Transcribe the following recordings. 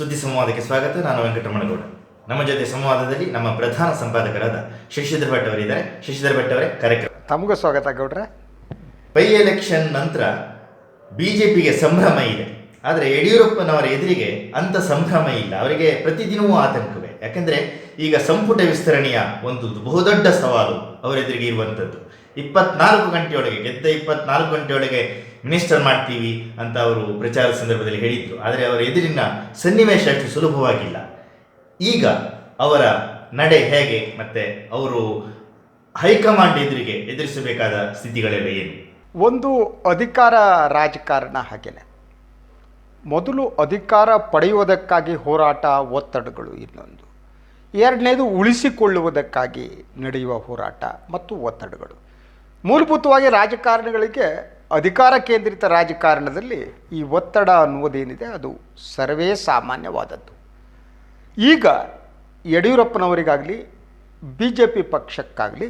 ಸುದ್ದಿ ಸಂವಾದಕ್ಕೆ ಸ್ವಾಗತ. ನಾನು ವೆಂಕಟರಮಣಗೌಡ. ನಮ್ಮ ಜೊತೆ ಸಂವಾದದಲ್ಲಿ ನಮ್ಮ ಪ್ರಧಾನ ಸಂಪಾದಕರಾದ ಶಶಿಧರ್ ಭಟ್ ಅವರಿದ್ದಾರೆ. ಶಶಿಧರ್ ಭಟ್ ಅವರೇ ಕಾರ್ಯಕ್ರಮ. ತಮಗೂ ಸ್ವಾಗತ ಗೌಡ್ರೆ. ಬೈ ಎಲೆಕ್ಷನ್ ನಂತರ ಬಿಜೆಪಿಗೆ ಸಂಭ್ರಮ ಇದೆ. ಆದರೆ ಯಡಿಯೂರಪ್ಪನವರ ಎದುರಿಗೆ ಅಂಥ ಸಂಭ್ರಮ ಇಲ್ಲ. ಅವರಿಗೆ ಪ್ರತಿದಿನವೂ ಆತಂಕವೇ. ಯಾಕಂದ್ರೆ ಈಗ ಸಂಪುಟ ವಿಸ್ತರಣೆಯ ಒಂದು ಬಹುದೊಡ್ಡ ಸವಾಲು ಅವರೆದುರಿಗೆ ಇರುವಂಥದ್ದು. ಇಪ್ಪತ್ನಾಲ್ಕು ಗಂಟೆಯೊಳಗೆ ಗೆದ್ದ ಇಪ್ಪತ್ನಾಲ್ಕು ಗಂಟೆಯೊಳಗೆ ಮಿನಿಸ್ಟರ್ ಮಾಡ್ತೀವಿ ಅಂತ ಅವರು ಪ್ರಚಾರದ ಸಂದರ್ಭದಲ್ಲಿ ಹೇಳಿದ್ರು. ಆದರೆ ಅವರ ಎದುರಿನ ಸನ್ನಿವೇಶ ಅಷ್ಟು ಸುಲಭವಾಗಿಲ್ಲ. ಈಗ ಅವರ ನಡೆ ಹೇಗೆ ಮತ್ತೆ ಅವರು ಹೈಕಮಾಂಡ್ ಎದುರಿಗೆ ಎದುರಿಸಬೇಕಾದ ಸ್ಥಿತಿಗಳೆಲ್ಲ ಏನು? ಒಂದು ಅಧಿಕಾರ ರಾಜಕಾರಣ ಹಾಗೇನೆ. ಮೊದಲು ಅಧಿಕಾರ ಪಡೆಯುವುದಕ್ಕಾಗಿ ಹೋರಾಟ ಒತ್ತಡಗಳು ಇನ್ನೊಂದು. ಎರಡನೇದು ಉಳಿಸಿಕೊಳ್ಳುವುದಕ್ಕಾಗಿ ನಡೆಯುವ ಹೋರಾಟ ಮತ್ತು ಒತ್ತಡಗಳು. ಮೂಲಭೂತವಾಗಿ ರಾಜಕಾರಣಿಗಳಿಗೆ ಅಧಿಕಾರ ಕೇಂದ್ರಿತ ರಾಜಕಾರಣದಲ್ಲಿ ಈ ಒತ್ತಡ ಅನ್ನುವುದೇನಿದೆ ಅದು ಸರ್ವೇ ಸಾಮಾನ್ಯವಾದದ್ದು. ಈಗ ಯಡಿಯೂರಪ್ಪನವರಿಗಾಗಲಿ ಬಿ ಜೆ ಪಿ ಪಕ್ಷಕ್ಕಾಗಲಿ,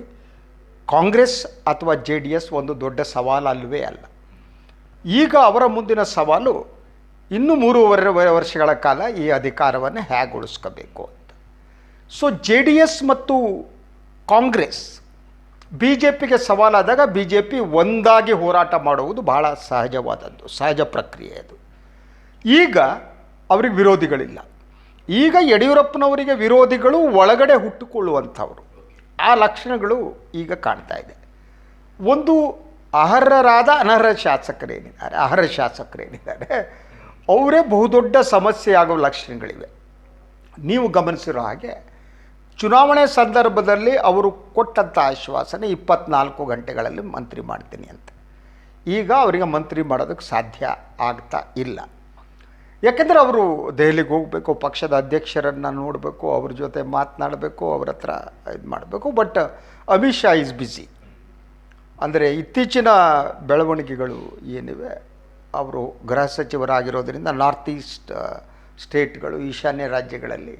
ಕಾಂಗ್ರೆಸ್ ಅಥವಾ ಜೆ ಡಿ ಎಸ್ ಒಂದು ದೊಡ್ಡ ಸವಾಲಲ್ಲವೇ ಅಲ್ಲ. ಈಗ ಅವರ ಮುಂದಿನ ಸವಾಲು ಇನ್ನು ಮೂರುವರೆ ವರ್ಷಗಳ ಕಾಲ ಈ ಅಧಿಕಾರವನ್ನು ಹೇಗೆ ಉಳಿಸ್ಕೋಬೇಕು ಅಂತ. ಸೊ ಜೆ ಡಿ ಎಸ್ ಮತ್ತು ಕಾಂಗ್ರೆಸ್ ಬಿ ಜೆ ಪಿಗೆ ಸವಾಲಾದಾಗ ಬಿ ಜೆ ಪಿ ಒಂದಾಗಿ ಹೋರಾಟ ಮಾಡುವುದು ಬಹಳ ಸಹಜವಾದದ್ದು, ಸಹಜ ಪ್ರಕ್ರಿಯೆ ಅದು. ಈಗ ಅವ್ರಿಗೆ ವಿರೋಧಿಗಳಿಲ್ಲ. ಈಗ ಯಡಿಯೂರಪ್ಪನವರಿಗೆ ವಿರೋಧಿಗಳು ಒಳಗಡೆ ಹುಟ್ಟುಕೊಳ್ಳುವಂಥವ್ರು. ಆ ಲಕ್ಷಣಗಳು ಈಗ ಕಾಣ್ತಾ ಇದೆ. ಒಂದು ಅರ್ಹರಾದ ಅನರ್ಹ ಶಾಸಕರೇನಿದ್ದಾರೆ, ಅರ್ಹ ಶಾಸಕರೇನಿದ್ದಾರೆ, ಅವರೇ ಬಹುದೊಡ್ಡ ಸಮಸ್ಯೆ ಲಕ್ಷಣಗಳಿವೆ. ನೀವು ಗಮನಿಸಿರೋ ಹಾಗೆ ಚುನಾವಣೆ ಸಂದರ್ಭದಲ್ಲಿ ಅವರು ಕೊಟ್ಟಂಥ ಆಶ್ವಾಸನೆ ಇಪ್ಪತ್ನಾಲ್ಕು ಗಂಟೆಗಳಲ್ಲಿ ಮಂತ್ರಿ ಮಾಡ್ತೀನಿ ಅಂತ. ಈಗ ಅವರಿಗೆ ಮಂತ್ರಿ ಮಾಡೋದಕ್ಕೆ ಸಾಧ್ಯ ಆಗ್ತಾ ಇಲ್ಲ. ಯಾಕೆಂದರೆ ಅವರು ದೆಹಲಿಗೆ ಹೋಗಬೇಕು, ಪಕ್ಷದ ಅಧ್ಯಕ್ಷರನ್ನು ನೋಡಬೇಕು, ಅವ್ರ ಜೊತೆ ಮಾತನಾಡಬೇಕು, ಅವ್ರ ಹತ್ರ ಇದು ಮಾಡಬೇಕು, but Amit Shah is busy ಅಂದರೆ ಇತ್ತೀಚಿನ ಬೆಳವಣಿಗೆಗಳು ಏನಿವೆ, ಅವರು ಗೃಹ ಸಚಿವರಾಗಿರೋದರಿಂದ ನಾರ್ತ್ ಈಸ್ಟ್ ಸ್ಟೇಟ್ಗಳು ಈಶಾನ್ಯ ರಾಜ್ಯಗಳಲ್ಲಿ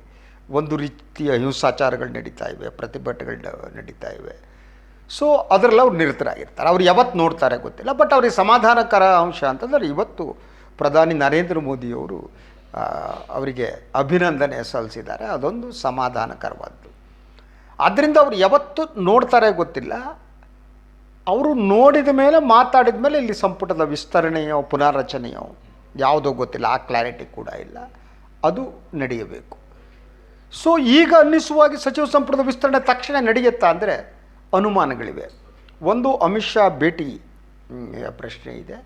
ಒಂದು ರೀತಿಯ ಹಿಂಸಾಚಾರಗಳು ನಡೀತಾ ಇವೆ, ಪ್ರತಿಭಟನೆಗಳು ನಡೀತಾ ಇವೆ. ಸೊ ಅದರಲ್ಲಿ ಅವ್ರು ನಿರತರಾಗಿರ್ತಾರೆ. ಅವ್ರು ಯಾವತ್ತು ನೋಡ್ತಾರೆ ಗೊತ್ತಿಲ್ಲ. ಬಟ್ ಅವ್ರಿಗೆ ಸಮಾಧಾನಕರ ಅಂಶ ಅಂತಂದರೆ ಇವತ್ತು ಪ್ರಧಾನಿ ನರೇಂದ್ರ ಮೋದಿಯವರು ಅವರಿಗೆ ಅಭಿನಂದನೆ ಸಲ್ಲಿಸಿದ್ದಾರೆ. ಅದೊಂದು ಸಮಾಧಾನಕರವಾದ್ದು. ಆದ್ದರಿಂದ ಅವ್ರು ಯಾವತ್ತು ನೋಡ್ತಾರೆ ಗೊತ್ತಿಲ್ಲ. ಅವರು ನೋಡಿದ ಮೇಲೆ, ಮಾತಾಡಿದ ಮೇಲೆ ಇಲ್ಲಿ ಸಂಪುಟದ ವಿಸ್ತರಣೆಯೋ, ಪುನಾರಚನೆಯೋ ಯಾವುದೋ ಗೊತ್ತಿಲ್ಲ. ಆ ಕ್ಲಾರಿಟಿ ಕೂಡ ಇಲ್ಲ. ಅದು ನಡೆಯಬೇಕು. ಸೊ ಈಗ ಅನ್ನಿಸುವಾಗಿ ಸಚಿವ ಸಂಪುಟದ ವಿಸ್ತರಣೆ ತಕ್ಷಣ ನಡೆಯುತ್ತಾ ಅಂದರೆ ಅನುಮಾನಗಳಿವೆ. ಒಂದು ಅಮಿತ್ ಶಾ ಭೇಟಿ ಪ್ರಶ್ನೆ ಇದೆ.